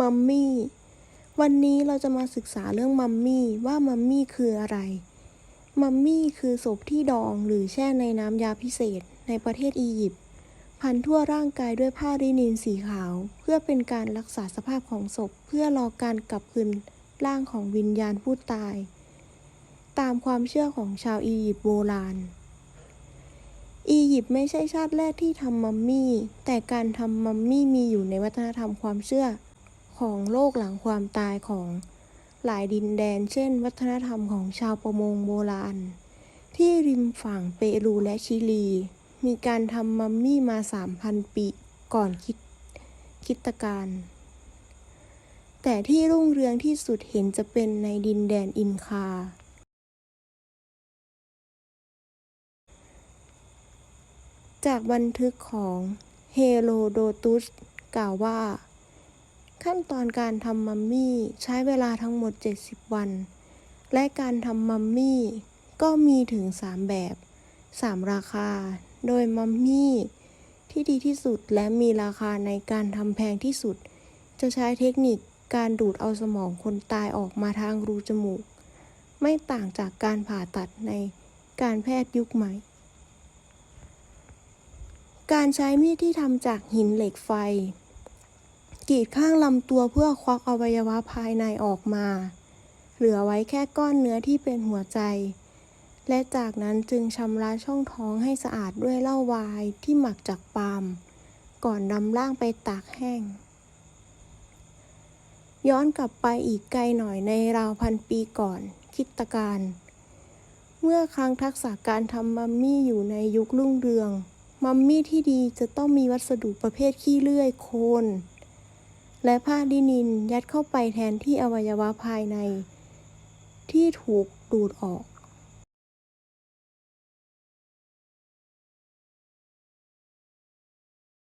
มัมมี่ วันนี้เราจะมาศึกษาเรื่องมัมมี่ว่ามัมมี่คืออะไร มัมมี่คือศพที่ดองหรือแช่ในน้ำยาพิเศษในประเทศอียิปต์ พันทั่วร่างกายด้วยผ้าลินินสีขาว เพื่อเป็นการรักษาสภาพของศพเพื่อรอการกลับคืนร่างของวิญญาณผู้ตาย ตามความเชื่อของชาวอียิปต์โบราณอียิปต์ไม่ใช่ชาติแรกที่ทำมัมมี่ แต่การทำมัมมี่มีอยู่ในวัฒนธรรมความเชื่อ ของโลกหลังความตายของหลายดินแดน เช่น วัฒนธรรมของชาวประมงโบราณ ที่ริมฝั่งเปรูและชิลี มีการทำมัมมี่มา 3,000 ปีก่อนคิดคิดตกาลแต่ที่รุ่งเรืองที่สุดเห็นจะเป็นในดินแดนอินคา จากบันทึกของเฮโรโดตุสกล่าวว่า ขั้นตอนการทำมัมมี่ใช้เวลาทั้งหมด 70 วัน และการทำมัมมี่ก็มีถึง 3 แบบ 3 ราคา โดยมัมมี่ที่ดีที่สุดและมีราคาในการทำแพงที่สุด จะใช้เทคนิคการดูดเอาสมองคนตายออกมาทางรูจมูก ไม่ต่างจากการผ่าตัดในการแพทย์ยุคใหม่ การใช้มีดที่ทำจากหินเหล็กไฟ กรีดข้างลำตัวเพื่อควักอวัยวะภายในออกมา เหลือไว้แค่ก้อนเนื้อที่เป็นหัวใจ และจากนั้นจึงชำระช่องท้องให้สะอาดด้วยเหล้าวายที่หมักจากปาล์มก่อนนำร่างไปตากแห้ง ย้อนกลับไปอีกไกลหน่อยในราวพันปีก่อนคิดตกาลเมื่อครั้งทักษะการทำมัมมี่อยู่ในยุครุ่งเรือง มัมมี่ที่ดีจะต้องมีวัสดุประเภทขี้เลื่อยโคน และผ้าดินินยัดเข้าไปแทนที่อวัยวะภายใน ที่ถูกดูดออก